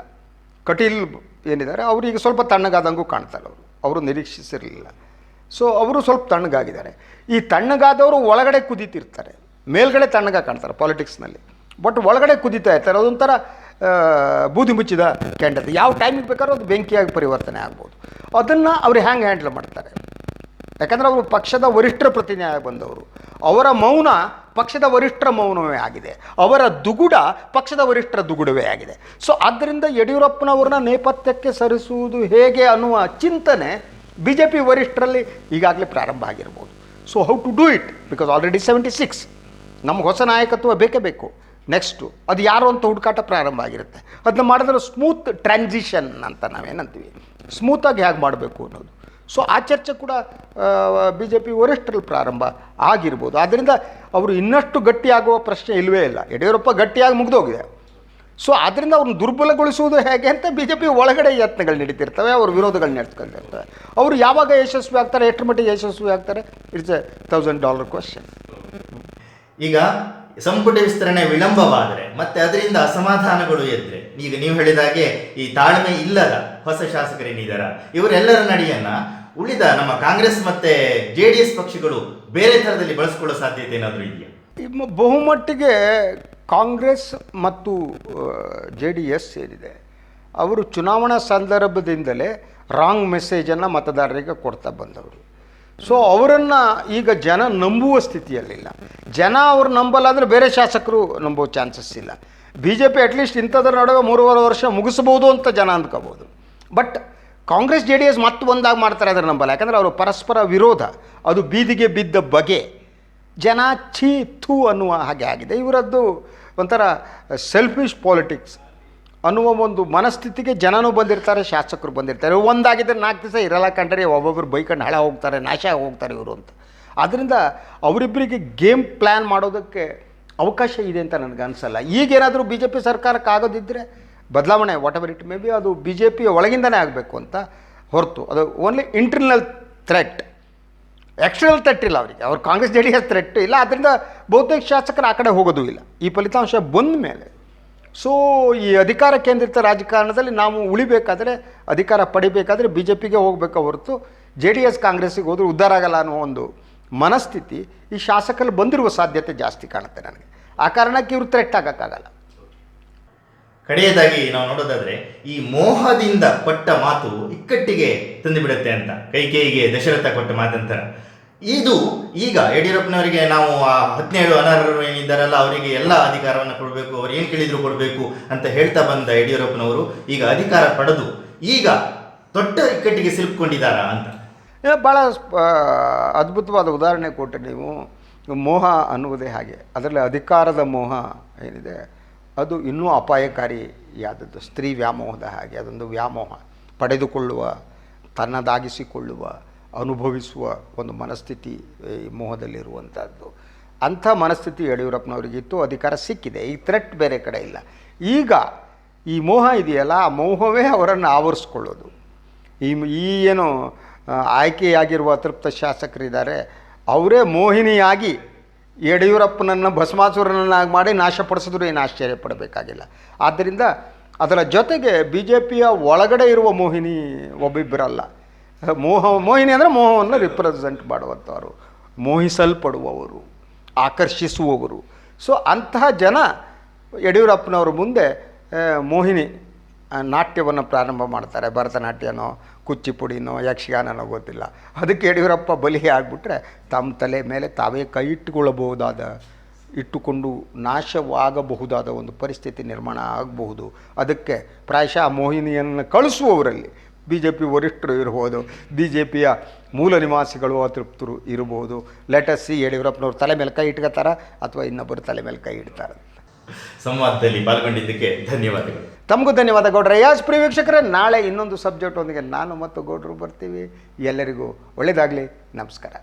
ಕಟೀಲ್ ಏನಿದ್ದಾರೆ, ಅವರಿಗೆ ಸ್ವಲ್ಪ ತಣ್ಣಗಾದಂಗೂ ಕಾಣ್ತಾರೆ ಅವರು. ಅವರು ನಿರೀಕ್ಷಿಸಿರಲಿಲ್ಲ. ಸೊ ಅವರು ಸ್ವಲ್ಪ ತಣ್ಣಗಾಗಿದ್ದಾರೆ. ಈ ತಣ್ಣಗಾದವರು ಒಳಗಡೆ ಕುದೀತಿರ್ತಾರೆ. ಮೇಲ್ಗಡೆ ತಣ್ಣಗಾಗಿ ಕಾಣ್ತಾರೆ ಪಾಲಿಟಿಕ್ಸ್ನಲ್ಲಿ ಬಟ್ ಒಳಗಡೆ ಕುದೀತಾ ಇರ್ತಾರೆ. ಅದೊಂಥರ ಬೂದಿ ಮುಚ್ಚಿದ ಕೆಂಡದ. ಯಾವ ಟೈಮಿಗೆ ಬೇಕಾದ್ರೂ ಅದು ಬೆಂಕಿಯಾಗಿ ಪರಿವರ್ತನೆ ಆಗ್ಬೋದು. ಅದನ್ನು ಅವರು ಹ್ಯಾಂಗೆ ಹ್ಯಾಂಡಲ್ ಮಾಡ್ತಾರೆ? ಯಾಕಂದರೆ ಅವರು ಪಕ್ಷದ ವರಿಷ್ಠರ ಪ್ರತಿನಿಧಿಯಾಗಿ ಬಂದವರು. ಅವರ ಮೌನ ಪಕ್ಷದ ವರಿಷ್ಠರ ಮೌನವೇ ಆಗಿದೆ. ಅವರ ದುಗುಡ ಪಕ್ಷದ ವರಿಷ್ಠರ ದುಗುಡವೇ ಆಗಿದೆ. ಸೊ ಆದ್ದರಿಂದ ಯಡಿಯೂರಪ್ಪನವ್ರನ್ನ ನೇಪಥ್ಯಕ್ಕೆ ಸರಿಸುವುದು ಹೇಗೆ ಅನ್ನುವ ಚಿಂತನೆ ಬಿ ಜೆ ಪಿ ವರಿಷ್ಠರಲ್ಲಿ ಈಗಾಗಲೇ ಪ್ರಾರಂಭ ಆಗಿರ್ಬೋದು. So how to do it because already seventy six ನಮ್ಗೆ ಹೊಸ ನಾಯಕತ್ವ ಬೇಕೇ ಬೇಕು. ನೆಕ್ಸ್ಟು ಅದು ಯಾರು ಅಂತ ಹುಡುಕಾಟ ಪ್ರಾರಂಭ ಆಗಿರುತ್ತೆ. ಅದನ್ನ ಮಾಡಿದ್ರೆ ಸ್ಮೂತ್ ಟ್ರಾನ್ಸಿಷನ್ ಅಂತ ನಾವೇನಂತೀವಿ. ಸ್ಮೂತಾಗಿ ಹೇಗೆ ಮಾಡಬೇಕು ಅನ್ನೋದು. ಸೊ ಆ ಚರ್ಚೆ ಕೂಡ ಬಿ ಜೆ ಪಿ ವರಿಷ್ಠರಲ್ಲಿ ಪ್ರಾರಂಭ ಆಗಿರ್ಬೋದು. ಆದ್ದರಿಂದ ಅವರು ಇನ್ನಷ್ಟು ಗಟ್ಟಿಯಾಗುವ ಪ್ರಶ್ನೆ ಇಲ್ಲವೇ ಇಲ್ಲ. ಯಡಿಯೂರಪ್ಪ ಗಟ್ಟಿಯಾಗಿ ಮುಗಿದೋಗಿದೆ. ಸೊ ಆದ್ದರಿಂದ ಅವ್ರನ್ನ ದುರ್ಬಲಗೊಳಿಸುವುದು ಹೇಗೆ ಅಂತ ಬಿ ಜೆ ಪಿ ಒಳಗಡೆ ಯತ್ನಗಳು ನಡೀತಿರ್ತವೆ, ಅವ್ರ ವಿರೋಧಗಳು ನಡೆಸ್ಕೊಂಡಿರ್ತವೆ. ಅವರು ಯಾವಾಗ ಯಶಸ್ವಿ ಆಗ್ತಾರೆ, ಎಷ್ಟರ ಮಟ್ಟಿಗೆ ಯಶಸ್ವಿ ಆಗ್ತಾರೆ it's a thousand dollar question ಈಗ ಸಂಪುಟ ವಿಸ್ತರಣೆ ವಿಳಂಬವಾದರೆ ಮತ್ತೆ ಅದರಿಂದ ಅಸಮಾಧಾನಗಳು ಎದ್ರೆ. ಈಗ ನೀವು ಹೇಳಿದ ಹಾಗೆ ಈ ತಾಳ್ಮೆ ಇಲ್ಲದ ಹೊಸ ಶಾಸಕರೇನಿದಾರ ಇವರೆಲ್ಲರ ನಡೆಯನ್ನ ಉಳಿದ ನಮ್ಮ ಕಾಂಗ್ರೆಸ್ ಮತ್ತೆ ಜೆ ಡಿ ಎಸ್ ಪಕ್ಷಗಳು ಬೇರೆ ತರದಲ್ಲಿ ಬಳಸ್ಕೊಳ್ಳೋ ಸಾಧ್ಯತೆ ಏನಾದರೂ ಇದೆಯಾ? ಬಹುಮಟ್ಟಿಗೆ ಕಾಂಗ್ರೆಸ್ ಮತ್ತು ಜೆ ಡಿ ಎಸ್ ಸೇರಿದೆ. ಅವರು ಚುನಾವಣಾ ಸಂದರ್ಭದಿಂದಲೇ ರಾಂಗ್ ಮೆಸೇಜನ್ನು ಮತದಾರರಿಗೆ ಕೊಡ್ತಾ ಬಂದವರು. ಸೊ ಅವರನ್ನು ಈಗ ಜನ ನಂಬುವ ಸ್ಥಿತಿಯಲ್ಲಿಲ್ಲ. ಜನ ಅವ್ರು ನಂಬಲ್ಲ ಅಂದರೆ ಬೇರೆ ಶಾಸಕರು ನಂಬೋ ಚಾನ್ಸಸ್ ಇಲ್ಲ. B J P at least ಇಂಥದ್ರ ನಡುವೆ ಮೂರುವರೆ ವರ್ಷ ಮುಗಿಸ್ಬೋದು ಅಂತ ಜನ ಅಂದ್ಕೋಬೋದು but Congress, J D S ಮತ್ತೆ ಒಂದಾಗಿ ಮಾಡ್ತಾರೆ ಅದ್ರ ನಂಬಲ್ಲ. ಯಾಕಂದರೆ ಅವರು ಪರಸ್ಪರ ವಿರೋಧ. ಅದು ಬೀದಿಗೆ ಬಿದ್ದ ಬಗೆ. ಜನ ಛೀ ಥೂ ಅನ್ನುವ ಹಾಗೆ ಆಗಿದೆ. ಇವರದ್ದು ಒಂಥರ ಸೆಲ್ಫಿಶ್ ಪಾಲಿಟಿಕ್ಸ್ ಅನ್ನುವ ಒಂದು ಮನಸ್ಥಿತಿಗೆ ಜನನೂ ಬಂದಿರ್ತಾರೆ, ಶಾಸಕರು ಬಂದಿರ್ತಾರೆ. ಒಂದಾಗಿದ್ದರೆ ನಾಲ್ಕು ದಿವಸ ಇರಲ್ಲ ಕಂಡ್ರೆ ಒಬ್ಬೊಬ್ಬರು ಬೈಕಂಡು ಹಳೆ ಹೋಗ್ತಾರೆ, ನಾಶ ಹೋಗ್ತಾರೆ ಇವರು ಅಂತ. ಆದ್ದರಿಂದ ಅವರಿಬ್ಬರಿಗೆ ಗೇಮ್ ಪ್ಲ್ಯಾನ್ ಮಾಡೋದಕ್ಕೆ ಅವಕಾಶ ಇದೆ ಅಂತ ನನಗೆ ಅನಿಸಲ್ಲ. ಈಗೇನಾದರೂ ಬಿ ಜೆ ಪಿ ಸರ್ಕಾರಕ್ಕೆ ಆಗೋದಿದ್ದರೆ ಬದಲಾವಣೆ whatever it may be ಅದು ಬಿ ಜೆ ಪಿ ಒಳಗಿಂದನೇ ಆಗಬೇಕು ಅಂತ ಹೊರತು. ಅದು only internal threat external threat ಇಲ್ಲ ಅವರಿಗೆ. ಅವ್ರು Congress J D S threat ಇಲ್ಲ. ಅದರಿಂದ ಬಹುತೇಕ ಶಾಸಕರು ಆ ಕಡೆ ಹೋಗೋದು ಇಲ್ಲ. ಈ ಫಲಿತಾಂಶ ಬಂದ ಮೇಲೆ. ಸೊ ಈ ಅಧಿಕಾರ ಕೇಂದ್ರಿತ ರಾಜಕಾರಣದಲ್ಲಿ ನಾವು ಉಳಿಬೇಕಾದ್ರೆ, ಅಧಿಕಾರ ಪಡಿಬೇಕಾದರೆ ಬಿ ಜೆ ಪಿಗೆ ಹೋಗಬೇಕು ಹೊರತು ಜೆ ಡಿ ಎಸ್ ಕಾಂಗ್ರೆಸ್ಸಿಗೆ ಹೋದ್ರೆ ಉದ್ಧಾರ ಆಗಲ್ಲ ಅನ್ನೋ ಒಂದು ಮನಸ್ಥಿತಿ ಈ ಶಾಸಕರಲ್ಲಿ ಬಂದಿರುವ ಸಾಧ್ಯತೆ ಜಾಸ್ತಿ ಕಾಣುತ್ತೆ ನನಗೆ. ಆ ಕಾರಣಕ್ಕೆ ಇವರು ಥ್ರೆಟ್ ಆಗೋಕ್ಕಾಗಲ್ಲ. ಕಡೆಯದಾಗಿ ನಾವು ನೋಡೋದಾದ್ರೆ ಈ ಮೋಹದಿಂದ ಕೊಟ್ಟ ಮಾತು ಇಕ್ಕಟ್ಟಿಗೆ ತಂದುಬಿಡುತ್ತೆ ಅಂತ. ಕೈಕೇಯಿಗೆ ದಶರಥ ಕೊಟ್ಟ ಮಾತಂತರ ಇದು ಈಗ ಯಡಿಯೂರಪ್ಪನವರಿಗೆ ನಾವು ಆ ಹದಿನೇಳು ಅನರ್ಹರು ಏನಿದ್ದಾರಲ್ಲ ಅವರಿಗೆ ಎಲ್ಲ ಅಧಿಕಾರವನ್ನು ಕೊಡಬೇಕು, ಅವ್ರು ಏನು ಕೇಳಿದ್ರು ಕೊಡಬೇಕು ಅಂತ ಹೇಳ್ತಾ ಬಂದ ಯಡಿಯೂರಪ್ಪನವರು ಈಗ ಅಧಿಕಾರ ಪಡೆದು ಈಗ ದೊಡ್ಡ ಇಕ್ಕಟ್ಟಿಗೆ ಸಿಲುಕೊಂಡಿದ್ದಾರಾ ಅಂತ. ಭಾಳ ಅದ್ಭುತವಾದ ಉದಾಹರಣೆ ಕೊಟ್ಟರೆ ನೀವು. ಮೋಹ ಅನ್ನುವುದೇ ಹಾಗೆ. ಅದರಲ್ಲಿ ಅಧಿಕಾರದ ಮೋಹ ಏನಿದೆ, ಅದು ಇನ್ನೂ ಅಪಾಯಕಾರಿಯಾದದ್ದು. ಸ್ತ್ರೀ ವ್ಯಾಮೋಹದ ಹಾಗೆ, ಅದೊಂದು ವ್ಯಾಮೋಹ. ಪಡೆದುಕೊಳ್ಳುವ, ತನ್ನದಾಗಿಸಿಕೊಳ್ಳುವ, ಅನುಭವಿಸುವ ಒಂದು ಮನಸ್ಥಿತಿ ಈ ಮೋಹದಲ್ಲಿರುವಂಥದ್ದು. ಅಂಥ ಮನಸ್ಥಿತಿ ಯಡಿಯೂರಪ್ಪನವರಿಗಿತ್ತು, ಅಧಿಕಾರ ಸಿಕ್ಕಿದೆ. ಈ ಥ್ರೆಟ್ ಬೇರೆ ಕಡೆ ಇಲ್ಲ. ಈಗ ಈ ಮೋಹ ಇದೆಯಲ್ಲ, ಆ ಮೋಹವೇ ಅವರನ್ನು ಆವರಿಸ್ಕೊಳ್ಳೋದು. ಈ ಏನು ಆಯ್ಕೆಯಾಗಿರುವ ಅತೃಪ್ತ ಶಾಸಕರಿದ್ದಾರೆ. ಅವರೇ ಮೋಹಿನಿಯಾಗಿ ಯಡಿಯೂರಪ್ಪನನ್ನು, ಭಸ್ಮಾಸುರನನ್ನಾಗಿ ಮಾಡಿ ನಾಶಪಡಿಸಿದ್ರು, ಏನು ಆಶ್ಚರ್ಯ ಪಡಬೇಕಾಗಿಲ್ಲ. ಆದ್ದರಿಂದ ಅದರ ಜೊತೆಗೆ ಬಿ ಜೆ ಪಿಯ ಒಳಗಡೆ ಇರುವ ಮೋಹಿನಿ ಒಬ್ಬಿಬ್ಬರಲ್ಲ. ಮೋಹ, ಮೋಹಿನಿ ಅಂದರೆ ಮೋಹವನ್ನು ರಿಪ್ರೆಸೆಂಟ್ ಮಾಡುವಂಥವರು, ಮೋಹಿಸಲ್ಪಡುವವರು, ಆಕರ್ಷಿಸುವವರು. ಸೊ ಅಂತಹ ಜನ ಯಡಿಯೂರಪ್ಪನವ್ರ ಮುಂದೆ ಮೋಹಿನಿ ನಾಟ್ಯವನ್ನು ಪ್ರಾರಂಭ ಮಾಡ್ತಾರೆ. ಭರತನಾಟ್ಯನೋ, ಕುಚ್ಚಿಪುಡಿನೋ, ಯಕ್ಷಗಾನನೋ ಗೊತ್ತಿಲ್ಲ. ಅದಕ್ಕೆ ಯಡಿಯೂರಪ್ಪ ಬಲಿ ಆಗಿಬಿಟ್ರೆ ತಮ್ಮ ತಲೆ ಮೇಲೆ ತಾವೇ ಕೈ ಇಟ್ಟುಕೊಳ್ಳಬಹುದಾದ, ಇಟ್ಟುಕೊಂಡು ನಾಶವಾಗಬಹುದಾದ ಒಂದು ಪರಿಸ್ಥಿತಿ ನಿರ್ಮಾಣ ಆಗಬಹುದು. ಅದಕ್ಕೆ ಪ್ರಾಯಶಃ ಮೋಹಿನಿಯನ್ನು ಕಳಿಸುವವರಲ್ಲಿ ಬಿ ಜೆ ಪಿ ವರಿಷ್ಠರು ಇರ್ಬೋದು ಬಿ ಜೆ ಪಿಯ ಮೂಲ ನಿವಾಸಿಗಳು ಅತೃಪ್ತರು ಇರ್ಬೋದು. ಲೆಟಸ್ ಸಿ ಯಡಿಯೂರಪ್ಪನವ್ರ ತಲೆ ಮೇಲೆ ಕೈ ಇಟ್ಕೋತಾರ ಅಥವಾ ಇನ್ನೊಬ್ಬರು ತಲೆ ಮೇಲೆ ಕೈ ಇಡ್ತಾರೆ? ಸಂವಾದದಲ್ಲಿ ಪಾಲ್ಗೊಂಡಿದ್ದಕ್ಕೆ ಧನ್ಯವಾದಗಳು. ತಮಗೂ ಧನ್ಯವಾದ ಗೌಡ್ರ. ಯಾಸ್ ಪ್ರಿಯ ನಾಳೆ ಇನ್ನೊಂದು ಸಬ್ಜೆಕ್ಟ್ ಒಂದಿಗೆ ನಾನು ಮತ್ತು ಗೌಡ್ರು ಬರ್ತೀವಿ. ಎಲ್ಲರಿಗೂ ಒಳ್ಳೆಯದಾಗಲಿ ನಮಸ್ಕಾರ.